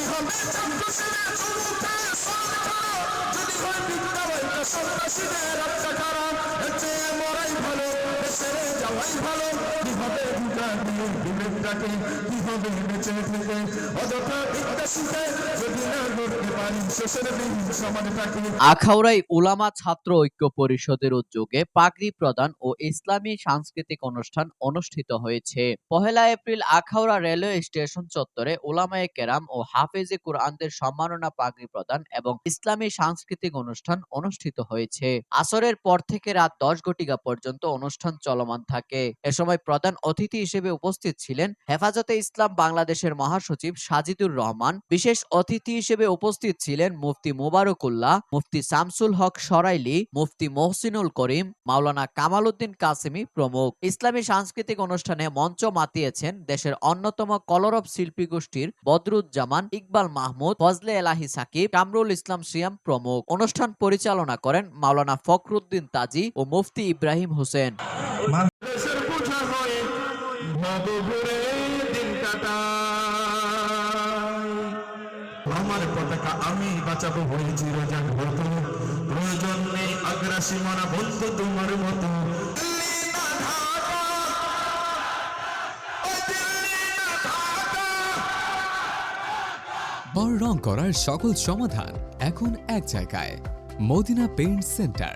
কি হবে চামচুষিদের চুমুকে সরকার যদি হয় বিদ্যা বৈদ্য সন্ত্রাসীদের অত্যাচার এর চেয়ে মরাই ভালো ছেড়ে যাওয়াই বিবেকটাকে কি হবে থেকে অযথা বিদ্যা আখাউড়ায় উলামা ছাত্র ঐক্য পরিষদের উদ্যোগে পাগড়ি প্রদান ও ইসলামী সাংস্কৃতিক অনুষ্ঠান অনুষ্ঠিত হয়েছে। পহেলা এপ্রিল আখাউড়া রেলওয়ে স্টেশন চত্বরে উলামায়ে কেরাম ও হাফেজে কুরআনদের সম্মাননা পাগড়ি প্রদান এবং ইসলামী সাংস্কৃতিক অনুষ্ঠান অনুষ্ঠিত হয়েছে। আসরের পর থেকে রাত দশ ঘটিকা পর্যন্ত অনুষ্ঠান চলমান থাকে। এ সময় প্রধান অতিথি হিসেবে উপস্থিত ছিলেন হেফাজতে ইসলাম বাংলাদেশের মহাসচিব সাজিদুর রহমান। বিশেষ অতিথি হিসেবে উপস্থিত ছিলেন মুফতি মুবারকুল্লাহ, মুফতি শামসুল হক সরাইলি, মুফতি মহসিনুল করিম, মাওলানা কামাল উদ্দিন কাসেমি প্রমুখ। ইসলামী সাংস্কৃতিক অনুষ্ঠানে মঞ্চ মাতিয়েছেন দেশের অন্যতম কলরব শিল্পী গোষ্ঠীর বদরুজ্জামান ইকবাল মাহমুদ, ফজলে এলাহি সাকিব, কামরুল ইসলাম সিয়াম প্রমুখ। অনুষ্ঠান পরিচালনা করেন মাওলানা ফখরুদ্দিন তাজি ও মুফতি ইব্রাহিম হোসেন। দিন কাটাই আমার পতাকা আমি বাঁচাবো হয়ে চিরজাগ হতো প্রয়োজন নেই আগ্রাসী মারা বন্ধু তোমার মতো। বড় রং করার সকল সমাধান এখন এক জায়গায়। Madina paint centre,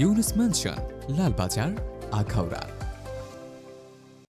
Yunus mansion, Lalbazar, Akhaura.